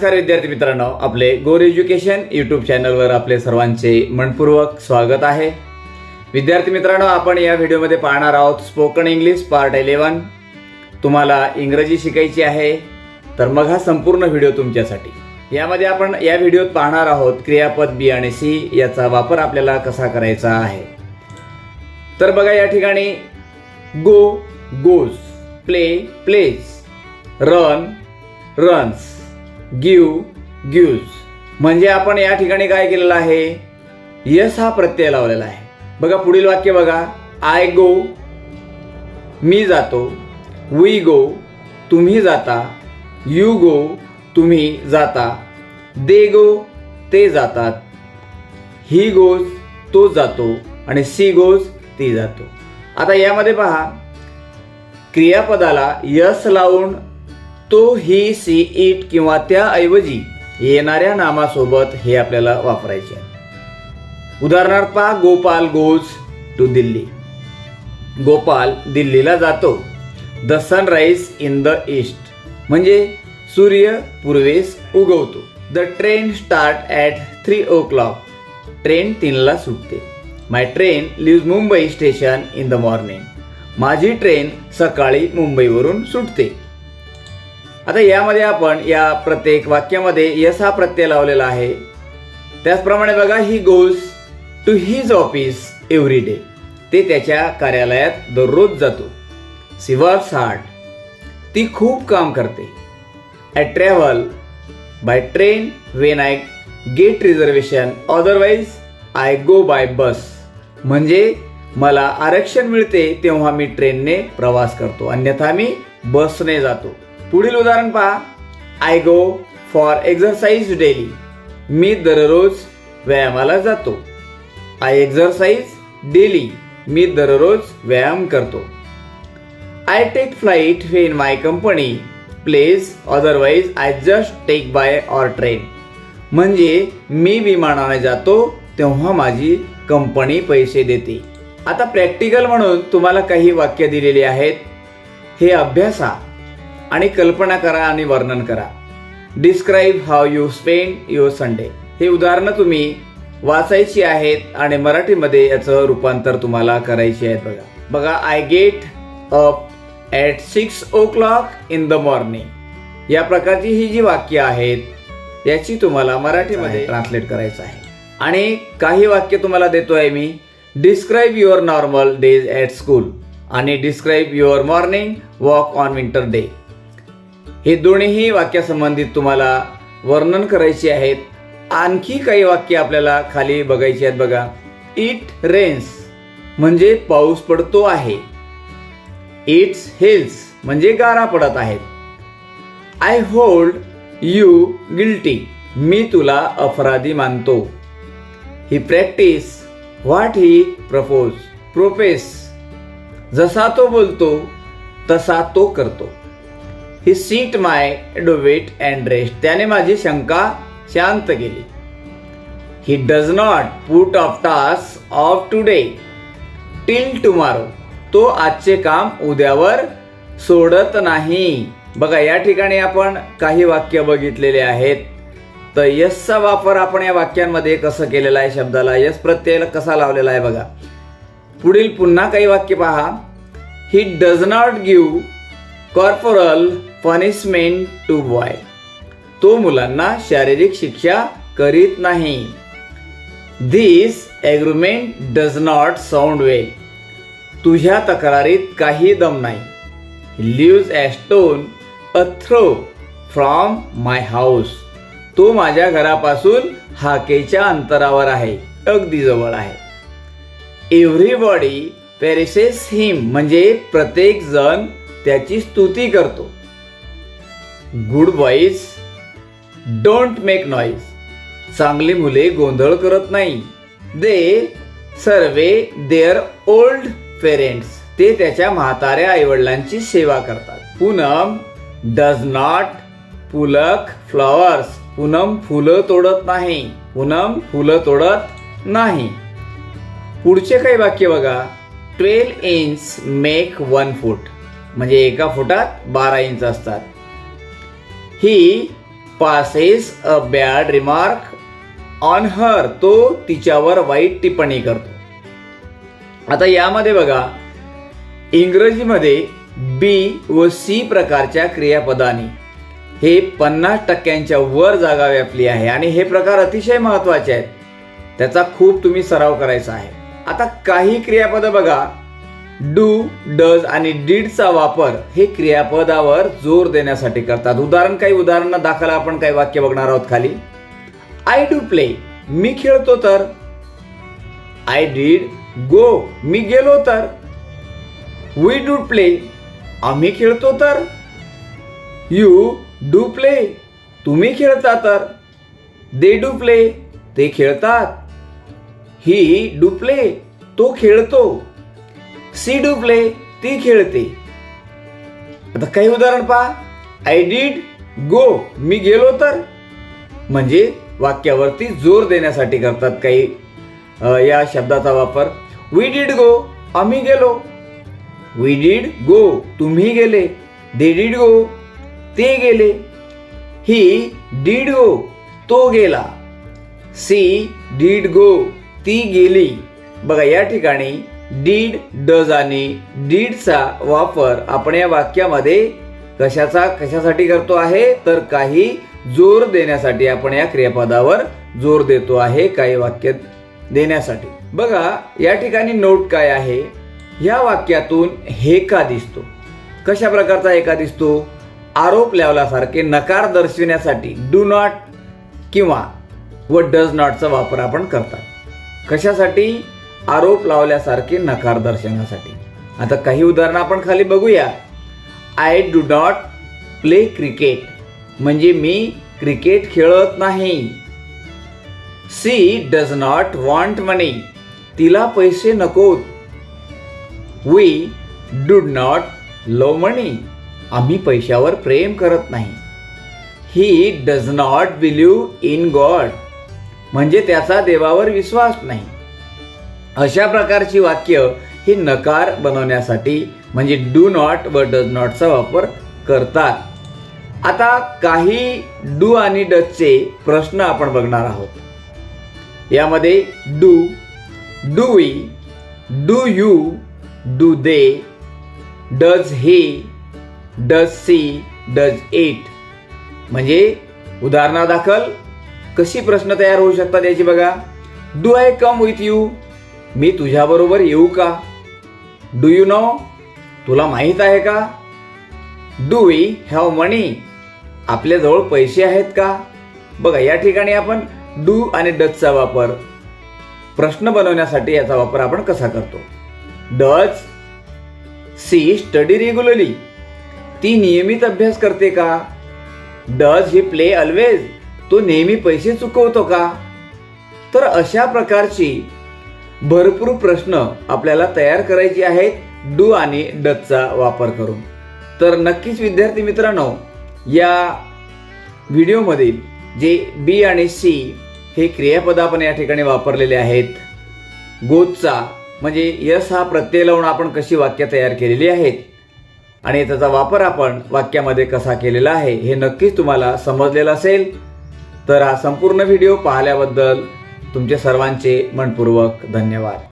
नमस्कार विद्यार्थी मित्रांनो. आपले गोर एज्युकेशन यूट्यूब चॅनलवर आपले सर्वांचे मनपूर्वक स्वागत आहे. विद्यार्थी मित्रांनो आपण या व्हिडिओमध्ये पाहणार आहोत स्पोकन इंग्लिश पार्ट इलेवन तुम्हाला इंग्रजी शिकायची आहे तर मग हा संपूर्ण व्हिडिओ तुमच्यासाठी. यामध्ये आपण या व्हिडिओत पाहणार आहोत क्रियापद बी आणि सी याचा वापर आपल्याला कसा करायचा आहे. तर बघा या ठिकाणी go goes play plays run runs give gives म्हणजे आपण या ठिकाणी काय केलेलं आहे? यस हा प्रत्यय लावलेला आहे. बघा पुढील वाक्य बघा. आय गो मी जातो. वी गो तुम्ही जाता. यू गो तुम्ही जाता. दे गो ते जातात. ही गोज तो जातो. आणि सी गोज ती जातो. आता यामध्ये पहा. क्रियापदाला यस लावून तो ही सी इट किंवा त्याऐवजी येणाऱ्या नामासोबत हे आपल्याला वापरायचे आहे. उदाहरणार्थ गोपाल गोज टू दिल्ली. गोपाल दिल्लीला जातो. The sunrise in the east. म्हणजे सूर्य पूर्वेस उगवतो. The train start at three o'clock. Train तीनला सुटते. My train leave Mumbai station in the morning. माझी ट्रेन सकाळी मुंबईवरून सुटते. आता यामध्ये आपण या प्रत्येक वाक्यामध्ये यस हा प्रत्यय लावलेला आहे. त्याचप्रमाणे बघा he goes to his office every day ते त्याच्या कार्यालयात दररोज जातो. सी वर्क्स हार्ड ती खूप काम करते. I travel by train when I get reservation otherwise I go by bus म्हणजे मला आरक्षण मिळते तेव्हा मी ट्रेनने प्रवास करतो. अन्यथा मी बसने जातो. पुढील उदाहरण पहा. I go for exercise daily मी दररोज व्यायामाला जातो. आय एक्झरसाइज डेली मी दररोज व्यायाम करतो. I take flight when my company place otherwise I just take by or train म्हणजे मी विमानाने जातो तेव्हा माझी कंपनी पैसे देते. आता प्रॅक्टिकल म्हणून तुम्हाला काही वाक्य दिलेली आहेत. हे अभ्यासा. आणि कल्पना करा आणि वर्णन करा. Describe how you spend your Sunday हे उदाहरणं तुम्ही वाचायची आहेत आणि मराठीमध्ये याचं रूपांतर तुम्हाला करायचे आहेत बघा. बघा I get up at six o'clock in the morning या प्रकारची ही जी वाक्य आहेत याची तुम्हाला मराठीमध्ये ट्रान्सलेट करायचं आहे. आणि काही वाक्य तुम्हाला देतो आहे मी. Describe your normal days at school आणि describe your morning walk on winter day हे दोन्हीही वाक्यासंबंधित तुम्हाला वर्णन करायचे आहेत. आणखी काही वाक्य आपल्याला खाली बघायची आहेत बघा. इट रेन्स म्हणजे पाऊस पडतो आहे. इट्स हिल्स म्हणजे गारा पडत आहेत. आय होल्ड यू गिल्टी मी तुला अपराधी मानतो. He practice what he propose preaches जसा तो बोलतो तसा तो करतो. He set my doubt and rest त्याने माझी शंका शांत केली. He does not put off task of today till tomorrow तो आजचे काम उद्यावर सोडत नाही. बघा या ठिकाणी आपण काही वाक्य बघितलेले आहेत. तर यसचा वापर आपण या वाक्यांमध्ये कसं केलेला आहे शब्दाला? यस प्रत्यय कसा लावलेला आहे बघा. पुढील पुन्हा काही वाक्य पहा. He does not give corporal punishment to boy तो मुलांना शारीरिक शिक्षा करीत नाही. This argument does not sound well तुझ्या तक्रारीत काही दम नाही. Lives a stone a throw from my house तो माझ्या घरापासून हाकेच्या अंतरावर आहे अगदी जवळ आहे. एव्हरीबॉडी पेरिसेस हिम म्हणजे प्रत्येक जण त्याची स्तुती करतो. Good boys don't make noise चांगली मुले गोंधळ करत नाही. They serve their old parents ते त्याच्या म्हाताऱ्या आईवडिलांची सेवा करतात. Poonam does not pluck flowers Poonam फुलं तोडत नाही. पूनम फुलं तोडत नाही. पुढचे काही वाक्य बघा. Twelve inch make one foot म्हणजे एका फुटात बारा इंच असतात. He passes a bad remark on her तो तिच्यावर वाईट टिप्पणी करतो. आता यामध्ये बघा इंग्रजीमध्ये बी व सी प्रकारच्या क्रियापदानी हे पन्नास टक्क्यांच्या वर जागा व्यापली आहे आणि हे प्रकार अतिशय महत्त्वाचे आहेत. त्याचा खूप तुम्ही सराव करायचा आहे. आता काही क्रियापद बघा. डू डज आणि डीडचा वापर हे क्रियापदावर जोर देण्यासाठी करतात. उदाहरण काही उदाहरणं दाखल आपण काही वाक्य बघणार आहोत खाली. आय डू प्ले मी खेळतो तर. आय डीड गो मी गेलो तर. वी डू प्ले आम्ही खेळतो तर. यू डू प्ले तुम्ही खेळता तर. दे डू प्ले ते खेळतात. ही डू प्ले तो खेळतो. सी डू प्ले ती खेळते. आता काही उदाहरण पहा. आय डीड गो मी गेलो तर? म्हणजे वाक्यावरती जोर देण्यासाठी करतात काही या शब्दाचा वापर. वी डीड गो आम्ही गेलो. वी डीड गो तुम्ही गेले. दे डीड गो ते गेले. ही डीड गो तो गेला. सी डीड गो ती गेली. बघा या ठिकाणी डीड डज आणि डीडचा वापर आपण या वाक्यामध्ये कशाचा कशासाठी करतो आहे? तर काही जोर देण्यासाठी आपण या क्रियापदावर जोर देतो आहे काही वाक्य देण्यासाठी. बघा या ठिकाणी नोट काय आहे? या वाक्यातून हेका दिसतो? कशा प्रकारचा एका दिसतो? आरोप लावल्यासारखे नकार दर्शविण्यासाठी डू नॉट किंवा व डज नॉटचा वापर आपण करतात. कशासाठी? आरोप लावल्यासारखे नकार दर्शवण्यासाठी. आता काही उदाहरणं आपण खाली बघूया. I do not play cricket म्हणजे मी क्रिकेट खेळत नाही. She does not want money तिला पैसे नकोत. We do not love money आम्ही पैशावर प्रेम करत नाही. He does not believe in God म्हणजे त्याचा देवावर विश्वास नाही. अशा प्रकारची वाक्य ही नकार बनवण्यासाठी म्हणजे डू नॉट व डज नॉटचा वापर करतात. आता काही डू आणि डजचे प्रश्न आपण बघणार आहोत. यामध्ये do do we do you do they does he does she does it म्हणजे उदाहरणादाखल कशी प्रश्न तयार होऊ शकतात याची बघा. Do I come with you मी तुझ्याबरोबर येऊ का? डू यू नो तुला माहीत आहे का? डू वी हॅव मनी आपल्याजवळ पैसे आहेत का? बघा या ठिकाणी आपण डू आणि डचचा वापर प्रश्न बनवण्यासाठी याचा वापर आपण कसा करतो? डच सी स्टडी रेग्युलरली ती नियमित अभ्यास करते का? डज ही प्ले ऑलवेज तो नेहमी पैसे चुकवतो का? तर अशा प्रकारची भरपूर प्रश्न आपल्याला तयार करायचे आहेत. डू आणि डचा वापर करून. तर नक्कीच विद्यार्थी मित्रांनो या व्हिडिओमधील जे बी आणि सी हे क्रियापद आपण या ठिकाणी वापरलेले आहेत गोदचा म्हणजे यस हा प्रत्यय लावून आपण कशी वाक्य तयार केलेली आहेत आणि त्याचा वापर आपण वाक्यामध्ये कसा केलेला आहे हे नक्कीच तुम्हाला समजलेलं असेल. तर हा संपूर्ण व्हिडिओ पाहिल्याबद्दल तुमचे सर्वांचे मनपूर्वक धन्यवाद.